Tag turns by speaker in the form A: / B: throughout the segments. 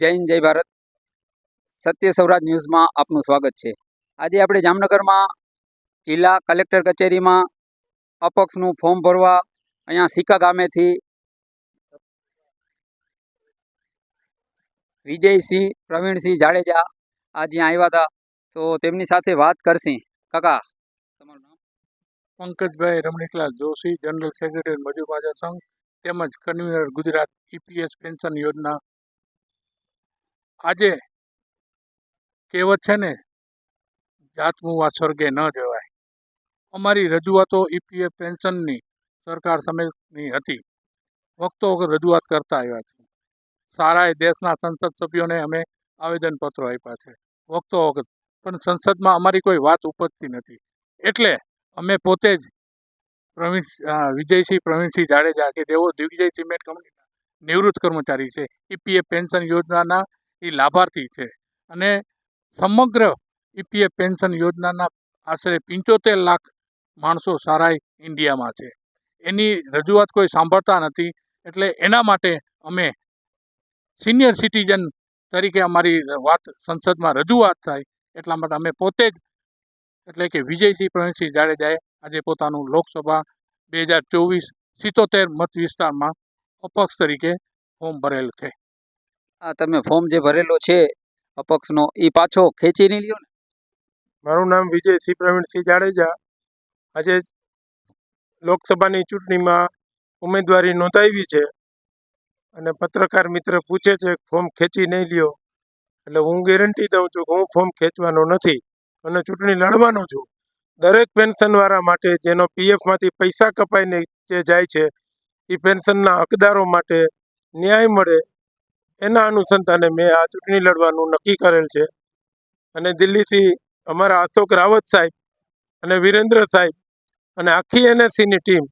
A: જય હિન્દ, જય ભારત. સત્ય સૌરાજ ન્યૂઝમાં આપનું સ્વાગત છે. આજે આપણે જામનગરમાં જિલ્લા કલેક્ટર કચેરીમાં અપક્ષનું ફોર્મ ભરવા અહીંયા સિક્કા ગામેથી વિજયસિંહ, પ્રવીણસિંહ જાડેજા આજે આવ્યા હતા. તો તેમની સાથે વાત કરશી. કાકા, તમારું નામ?
B: પંકજભાઈ રમણીકલાલ જોશી, જનરલ સેક્રેટરી મજૂર સંઘ, તેમજ કન્વીનર ગુજરાત ઈપીએસ પેન્શન યોજના આજે કહેવત છે ને જાતમુવા સ્વર્ગે ન જવાય. અમારી રજૂઆતો ઈપીએફ પેન્શનની સરકાર સમિતિની હતી. વખતો વખત રજૂઆત કરતા આવ્યા છે સારા દેશના સંસદ સભ્યોને અમે આવેદનપત્રો આપ્યા છે. વખતો વખત. પણ સંસદમાં અમારી કોઈ વાત ઉપજતી નથી. એટલે અમે પોતે જ પ્રવીણ વિજયસિંહ પ્રવીણસિંહ જાડેજા કે તેઓ દિગ્વિજય સિમેન્ટ કંપનીના નિવૃત્ત કર્મચારી છે ઈપીએફ પેન્શન યોજનાના એ લાભાર્થી છે. અને સમગ્ર ઈપીએફ પેન્શન યોજનાના આશરે પંચોતેર લાખ માણસો સારા ઇન્ડિયામાં છે. એની રજૂઆત કોઈ સાંભળતા નથી, એટલે એના માટે અમે સિનિયર સિટીઝન તરીકે અમારી વાત સંસદમાં રજૂઆત થાય, એટલા માટે અમે પોતે જ એટલે કે વિજયસિંહ પ્રવીણસિંહ જાડેજાએ આજે પોતાનું લોકસભા બે હજાર ચોવીસ સિત્તોતેર મત વિસ્તારમાં અપક્ષ તરીકે ફોર્મ ભરેલ છે.
A: આ તમે ફોર્મ જે ભરેલો છે અપક્ષનો એ પાછો ખેંચી નહીં લ્યો ને.
C: મારું નામ વિજય સિંહ પ્રવીણસિંહ જાડેજા. આજે લોકસભાની ચૂંટણીમાં ઉમેદવારી નોંધાવી છે અને પત્રકાર મિત્ર પૂછે છે, ફોર્મ ખેંચી નહીં લ્યો. એટલે હું ગેરંટી દઉં છું કે હું ફોર્મ ખેંચવાનો નથી અને ચૂંટણી લડવાનો છું. દરેક પેન્શનવાળા માટે જેનો પીએફમાંથી પૈસા કપાઈને જે જાય છે એ પેન્શનના હકદારો માટે ન્યાય મળે એના અનુસંધાને મેં આ ચૂંટણી લડવાનું નક્કી કરેલ છે. અને દિલ્હીથી અમારા અશોક રાવત સાહેબ અને વિરેન્દ્ર સાહેબ અને આખી એનએસસીની ટીમ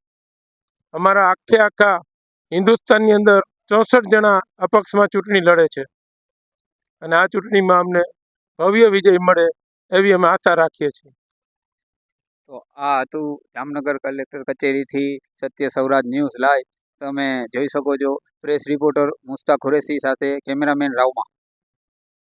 C: અમારા આખે આખા હિન્દુસ્તાનની અંદર ચોસઠ જણા અપક્ષમાં ચૂંટણી લડે છે. અને આ ચૂંટણીમાં અમને ભવ્ય વિજય મળે એવી અમે આશા રાખીએ છીએ.
A: તો આ હતું જામનગર કલેક્ટર કચેરીથી સત્ય સૌરાજ ન્યૂઝ લાઈવ. તમે જોઈ શકો છો. પ્રેસ રિપોર્ટર મુસ્તા ખુરેશી સાથે કેમેરામેન રાવમા